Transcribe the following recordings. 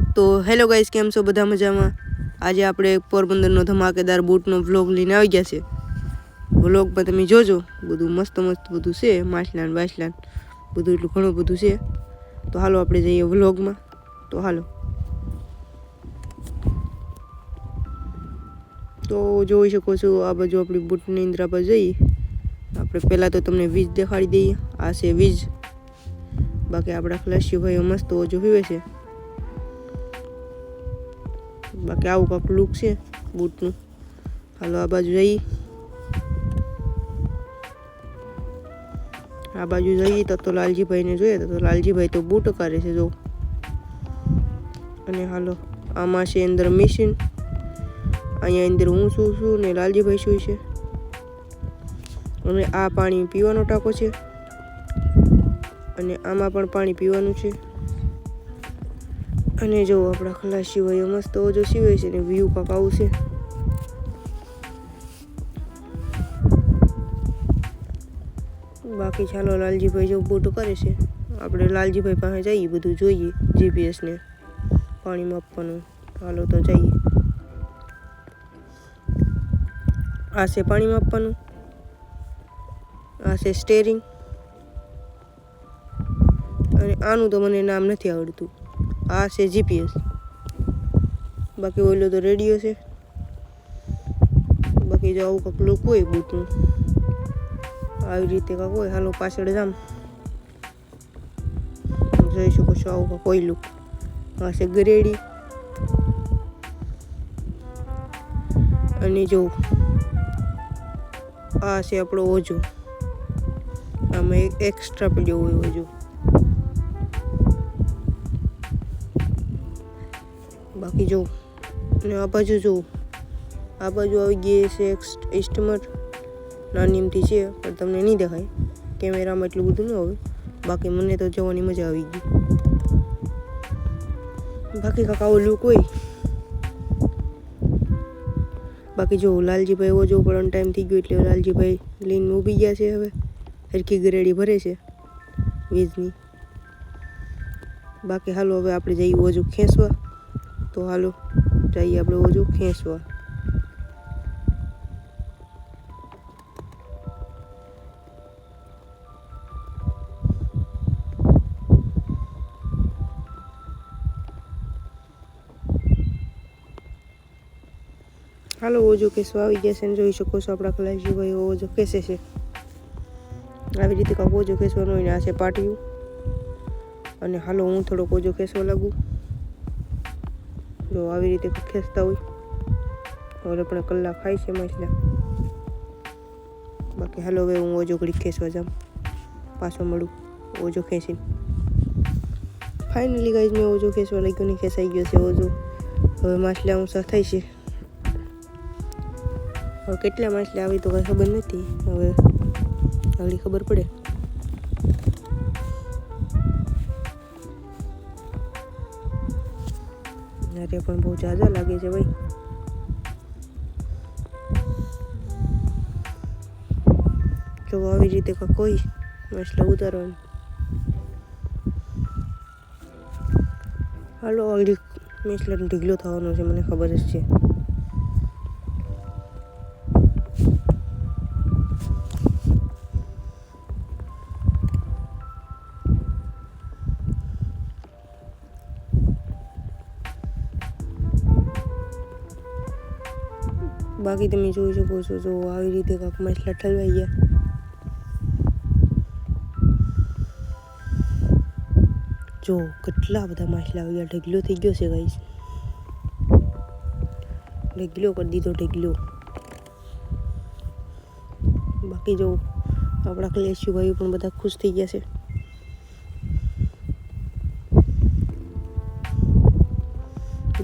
તો hello guys, કેમ છો? બધા મજામાં? આજે આપણે પોરબંદરનો ધમાકેદાર બૂટનો વ્લોગ લઈને આવી ગયા છે. વ્લોગમાં તમે જોજો, બધું મસ્ત મસ્ત બધું છે, માછલાન વાછલાન બધું એટલું ઘણું બધું છે. તો હાલો આપણે જઈએ વ્લોગમાં. તો હાલો. તો જોઈ શકો છો, આ બાજુ આપણી બૂટની ઇન્દ્રા પર જઈએ. આપણે પહેલાં તો તમને વીજ દેખાડી દઈએ. આ છે વીજ. બાકી આપણા ફ્લેશી ભાઈઓ મસ્ત ઓજો પીવે છે. બાકી આવું કાંક લુક છે, બૂટનું. હાલો, આ બાજુ જઈએ. આ બાજુ જઈએ તો તો લાલજીભાઈને જોઈએ, તો લાલજીભાઈ તો બૂટ કરે છે, જો. અને હાલો, આમાં છે અંદર મશીન અહીંયા અંદર હું શું છું ને લાલજીભાઈ શું છે. અને આ પાણી પીવાનો ટાંકો છે. અને આમાં પણ પાણી પીવાનું છે. અને જો આપણા ખલાસી સિવાય મસ્ત ઓજો સિવાય છે ને વ્યૂ કાંક આવશે બાકી ચાલો લાલજીભાઈ જો બોટો કરે છે. આપણે લાલજીભાઈ પાસે જઈએ બધું જોઈએ જીપીએસને પાણી માપવાનું. હાલો તો જઈએ. આ છે પાણી માપવાનું. આ છે સ્ટેરિંગ અને આનું તો મને નામ નથી આવડતું. આ છે જીપીએસ બાકી ઓલો તો રેડિયો છે. બાકી જો આવું કંઈક લોકો હોય બૂટનું આવી રીતે કાંક હોય, હાલો પાછળ જામ. જોઈ શકો છો આવું કંઈક હોય લુક. આ છે ગ્રેડી. અને જો આ છે આપણો ઓજો. આમાં એક એક્સ્ટ્રા પડ્યો હોય ઓજો. બાકી જો અને આ બાજુ જો, આ બાજુ આવી ગઈ છે ઇસ્ટમર નાની એમથી છે, પણ તમને નહીં દેખાય. કેમેરામાં એટલું બધું ન આવે બાકી મને તો જવાની મજા આવી ગઈ. બાકી કાકા ઓલું હોય. બાકી જો, લાલજીભાઈ એવો જો પણ ટાઈમ થઈ ગયો એટલે લાલજીભાઈ લઈને ઊભી ગયા છે હવે. હરખી ગરેડી ભરે છે, વીજની. બાકી હાલો, હવે આપણે જઈએ ઓજું ખેંચવા. તો હાલો, જઈએ આપણે ઓજો ખેંચવા. હાલો, ઓજો કેસો આવી ગયા છે ને જોઈ શકો છો આપણા કલાશજીભાઈ ઓજો કેસે છે. આવી રીતે કાંક ઓજો ખેંચવાનો હોય ને આ છે પાટિયું. અને હાલો, હું થોડોક ઓજો ખેંચવા લાગુ. જો આવી રીતે ખેંચતા હોય. હવે પણ કલાક ખાય છે માછલા. બાકી હાલો હવે હું ઓજો ઘડી ખેંચવા જાઉં. પાછો મળું, ઓજો ખેંચીને. ફાઇનલી ગાઈઝ મેં ઓજો ખેંચવા લાગ્યો ને ખેંચાઈ ગયો છે ઓજો. હવે માછલા ઊંચા થાય છે. હવે કેટલા માછલા આવી તો કંઈ ખબર નથી. હવે આગળ ખબર પડે. અરે પણ બહુ જાજા લાગે છે ભાઈ. જો આવી રીતે કોઈ એટલે ઉતારવાનું. હાલો ઓલરેડી માછલાનો ઢીગલો થવાનો છે, મને ખબર જ છે. બાકી તમે જોઈ શકો છો જો આવી રીતે કાંક માછલા ઠલવાઈ ગયા. જો કેટલા બધા માછલા આવી ગયા ઢગલો થઈ ગયો છે ગાઈસ ઢગલો કરી દીધો, ઢગલો. બાકી જો આપણા કલેશી ભાઈઓ પણ બધા ખુશ થઈ ગયા છે.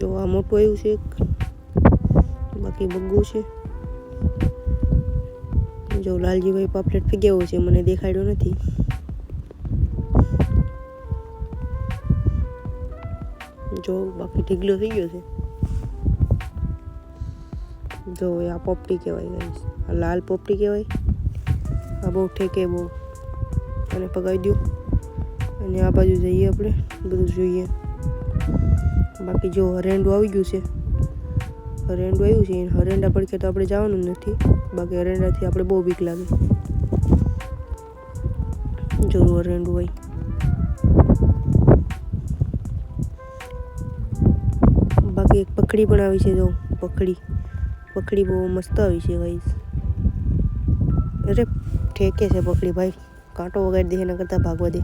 જો આ મોટું આવ્યું છે બાકી બગ્ગું છે. જો લાલજીભાઈ પાપલેટ ફેંક્યાવો છે, મને દેખાડ્યો નથી. જો બાકી ઢીગલો થઈ ગયો છે. જો આ પોપટી કહેવાય ગાઈસ. આ લાલ પોપટી કહેવાય. આ બહુ ઠેકે બહુ. અને પગાવી દો અને આ બાજુ જઈએ આપણે. બધું જોઈએ. બાકી જો હરેન્ડું આવી ગયું છે. હરેન્ડું આવ્યું છે હરેન્ડા પડકે તો આપણે જવાનું નથી. બાકી હરેન્ડાથી આપણે બહુ બીક લાગે. જરૂર હરેન્ડું હોય. બાકી એક પકડી પણ આવી છે જો, પકડી. પકડી બહુ મસ્ત આવી છે ભાઈ અરે, ઠેકે છે પકડી ભાઈ. કાંટો વગાડી દે એના કરતાં ભાગવા દે.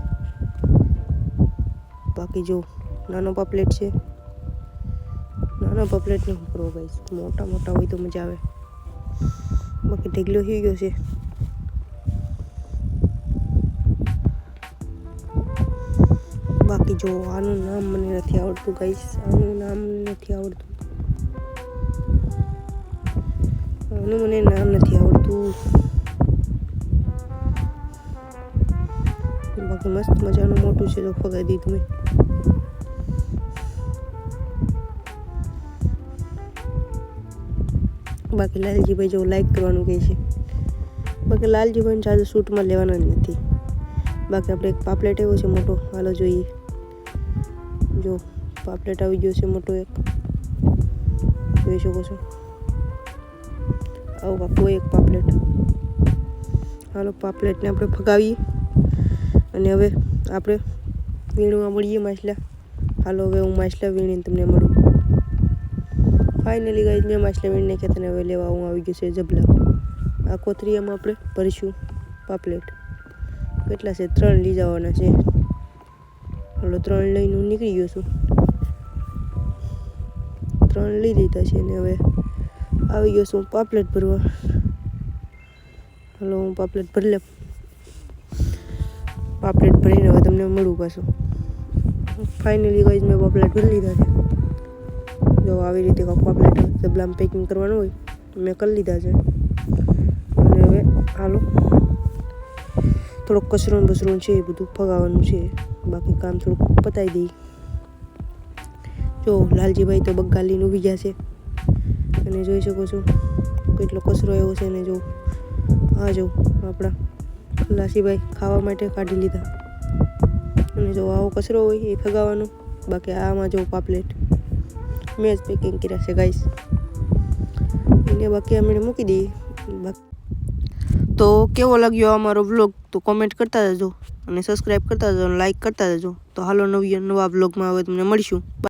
બાકી જો, નાનો પાપલેટ છે. નાના પાપલેટ નહીં કરો ગાઈસ મોટા મોટા હોય તો મજા આવે. બાકી ઢગલો થઈ ગયો છે. બાકી જો આનું નામ મને નથી આવડતું ગાઈશ આનું નામ નથી આવડતું. આનું મને નામ નથી આવડતું. બાકી મસ્ત મજાનું મોટું છે, તો ફગાઈ દીધું મેં. બાકી લાલજીભાઈ જેવું લાઈક કરવાનું કહે છે. બાકી લાલજીભાઈને ચાર્જ શૂટમાં લેવાના જ નથી. બાકી આપણે એક પાપલેટ એવો છે મોટો. હાલો જોઈએ. જો, પાપલેટ આવી ગયો છે મોટો એક. જોઈ શકો છો. આવું બાપુ, એક પાપલેટ. હાલો, પાપલેટને આપણે ફગાવીએ અને હવે આપણે વીણવા મળીએ માછલા. હાલો, હવે હું માછલા વીણીને તમને મળું. ફાઇનલી ગાઈઝ મેં માછલા મીણને ખેતરને હવે લેવા હું આવી ગયું છે જબલા આ કોથરીયામાં આપણે ભરીશું પાપલેટ. કેટલા છે? ત્રણ લઈ જવાના છે. હલો, ત્રણ લઈને હું નીકળી ગયો છું. ત્રણ લઈ લીધા છે ને હવે આવી ગયો છું પાપલેટ ભરવા. હલો, હું પાપલેટ ભરી લે પાપલેટ ભરીને હવે તમને મળું પાછું. ફાઇનલી ગાઈઝ મેં પાપલેટ ભરી લીધા છે. આવી રીતે કાંક પાપલેટ ડબલામાં પેકિંગ કરવાનું હોય મેં કરી લીધા છે. અને હવે હાલો, થોડોક કચરો ને બસરો છે, એ બધું ફગાવવાનું છે. બાકી કામ થોડુંક પતાવી દઈ જો, લાલજીભાઈ તો બગાલીને ઊભી ગયા છે. અને જોઈ શકો છો, કેટલો કચરો એવો છે ને જો. આ જો, આપણા લાસીભાઈ ખાવા માટે કાઢી લીધા. અને જો આવો કચરો હોય એ ફગાવવાનો, બાકી આમાં જો પાપલેટ. મેં જ પેકિંગ કર્યા છે ગાઈસ એટલે બાકી અમે મૂકી દઈએ. તો કેવો લાગ્યો અમારો વ્લોગ તો કોમેન્ટ કરતા જજો અને સબસ્ક્રાઈબ કરતા જજો અને લાઈક કરતા જજો તો હાલો નવી નવા વ્લોગમાં હવે તમને મળીશું.